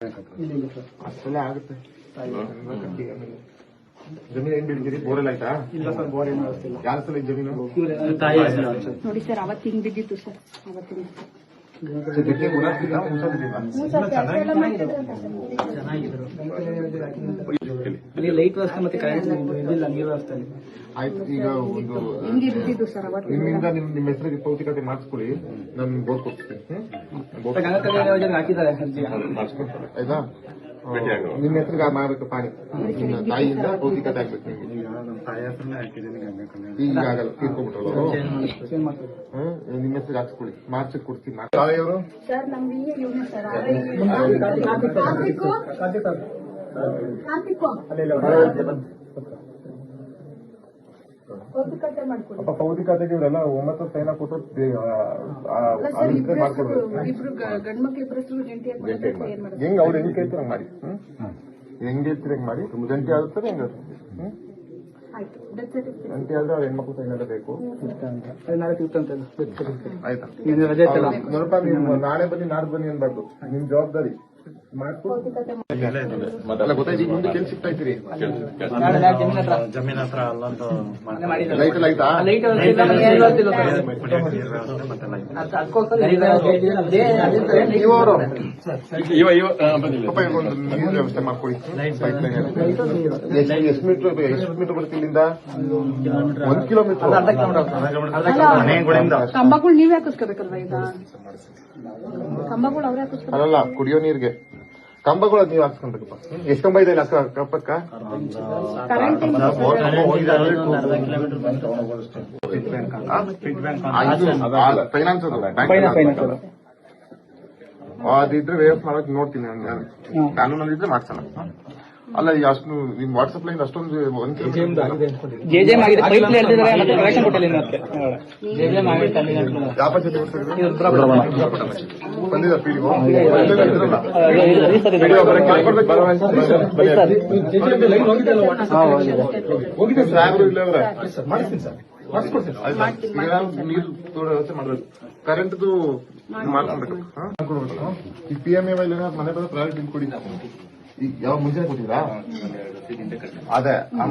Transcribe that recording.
ಇಲ್ಲ ಇಲ್ಲ ಸರ್. ಅಷ್ಟೆಲ್ಲ ಆಗುತ್ತೆ. ಜಮೀನು ಏನ್ ಬೆಳಿತೀರಿ ಬೋರೆಲ್ಲ ಆಯ್ತಾ? ಇಲ್ಲ ಸರ್ ಬೋರ್ ಏನು ಯಾವ ಸಲ ಜಮೀನು? ನೋಡಿ ಸರ್ ಅವತ್ತು ಹಿಂಗ್ ಬಿದ್ದಿತ್ತು ಸರ್. ಅವತ್ತಿನ ಲೈಟ್ ವ್ಯವಸ್ಥೆ ಮತ್ತೆ ಕರೆಂಟ್ ಇದಿಲ್ಲ ನೀರು ವ್ಯವಸ್ಥೆ ಆಯ್ತು ಈಗ ಒಂದು ನಿಮ್ಮಿಂದ ನಿಮ್ ನಿಮ್ಮ ಹೆಸರಿಗೆ ಮಾಡಿಸ್ಕೊಳ್ಳಿ. ನಾನು ಬೋರ್ ಕೊಡ್ತೀನಿ. ಹ್ಮ್? ಬೋರ್ ಮತ್ತೆ ಗಂಗಾ ಕಲ್ಯಾಣ ಹಾಕಿದ್ದಾರೆ ಅರ್ಜಿ ಆಯ್ತಾ? ನಿಮ್ಮ ಹೆಸರಿಗೆ ಮಾಡ್ಬೇಕು ಪಾಣಿ. ನಿಮ್ಮ ತಾಯಿಯಿಂದ ಪೌತಿಕತೆ ಆಗ್ಬೇಕು ನಿಮ್ಗೆ. ಈಗ ಆಗಲ್ಲ ತೀರ್ಕೊಂಡ್ಬಿಟ್ರಲ್ಲ ಅವರು ಚೇಂಜ್ ಮಾಡ್ತಾರೆ ಹ್ಮ್? ನಿಮ್ಮ ಹೆಸರು ಹಾಕ್ಸ್ಕೊಳ್ಳಿ. ಮಾರ್ಚ್ ಕೊಡ್ತೀನಿ ತಾಯಿಯವರು? ಸರ್ ನಮ್ಗೆ ಇವನೇ ಸರ್ ಅಪ್ಪ ಇವರೆಲ್ಲ ಒಂಬತ್ತು ಸೈನ್ ಕೊಟ್ಟು ಮಾಡ್ಕೊಡ್ಬೇಕು? ಹೆಂಗ್ ಅವ್ರು ಹೆಂಗ್ ಕೇಳ್ತಾರೆ ಮಾಡಿ? ಹ್ಮ್? ಹೆಂಗ್ ಹೇಳ್ತೀರಿ ಹೆಂಗ್ ಮಾಡಿ? ಜಂಟಿ ಆಗುತ್ತೆ ಹೆಂಗ್ ಹ್ಮ್? ಅವ್ರ ಹೆಣ್ಮಕ್ಳು ಸೈನ್ ಎಲ್ಲ ಬೇಕು. ನಾಳೆ ಆಯ್ತಾ? ಬನ್ನಿ ನಾಡ್ದು ಬನ್ನಿ ಅನ್ಬಾರ್ದು ನಿಮ್ ಜವಾಬ್ದಾರಿ. ಅಲ್ಲ ಜಮೀನ್ ಹತ್ರ ಅಲ್ಲೊಂದು ವ್ಯವಸ್ಥೆ ಮಾಡ್ಕೊಳ್ಳಿ ಎಷ್ಟು ಎಷ್ಟು ಮೀಟರ್ ಎಷ್ಟು ಮೀಟರ್ ಬರುತ್ತೆ ಇಲ್ಲಿಂದ? ಒಂದ್ ಕಿಲೋಮೀಟರ್ ಅಲ್ಲ, ಕಂಬಗಳು ನೀವೇ ಹಾಕಿಸ್ಕೋಬೇಕಲ್ವಾ ಈಗ? ಕಂಬಗಳು ಅವ್ರೇ ಹಾಕಿಸ್ಕೋಬೇಕು. ಅಲ್ಲಲ್ಲ ಕುಡಿಯೋ ನೀರಿಗೆ. ಕಂಬಗಳು ನೀವು ಎಷ್ಟು ಕಂಬ ಇದೆ ಕಪ್ಪಕ್ಕ ಫೈನಾನ್ಸ್ ಅದು ಫೈನಾನ್ಸ್ ಫೈನಾನ್ಸ್ ಅದು. ಅದಿದ್ರೆ ವೇಸ್ಟ್ ಮಾಡಕ್ ನೋಡ್ತೀನಿ ನಾನು ಕಾನೂನಲ್ಲಿದ್ರೆ ಮಾಡ್ಸೋಣ ಅಲ್ಲ ಈಗ ಅಷ್ಟು ನಿಮ್ ವಾಟ್ಸ್ಆಪ್ ಲೈನ್ ಅಷ್ಟೊಂದು ಒಂದ್ ಜೆ ಜೆ ಆಗಿದೆ ಪೈಪ್ ಹೇಳ್ತಿದ್ದಾರೆ ಮತ್ತೆ ಕಲೆಕ್ಷನ್ ಕೊಟ್ಟಿಲ್ಲ ಆಗಿದೆ. ಯಾವ ಪಂಚಾಯತಿ. ಬಂದಿದ ಹೋಗಿದೆ. ಸಾಹೇಬ್ರು ಇಲ್ಲ ಅವ್ರೆ? ಸರ್. ನೀರು ವ್ಯವಸ್ಥೆ ಮಾಡ್ಬೇಕು? ಕರೆಂಟ್ದು? ಮಾಡ್ಕೊಡ್ಬೇಕು. ಈ ಪಿ ಎಂ ಎ ಮನೆ ಬಂದ ಪ್ರೈವೇಟ್ ಬಿಲ್ ಕೊಡಿ ಈಗ ಯಾವ ಮುಂಜಾನೆ ಕೊಟ್ಟಿದ್ರಾ ಅದೇ ಆ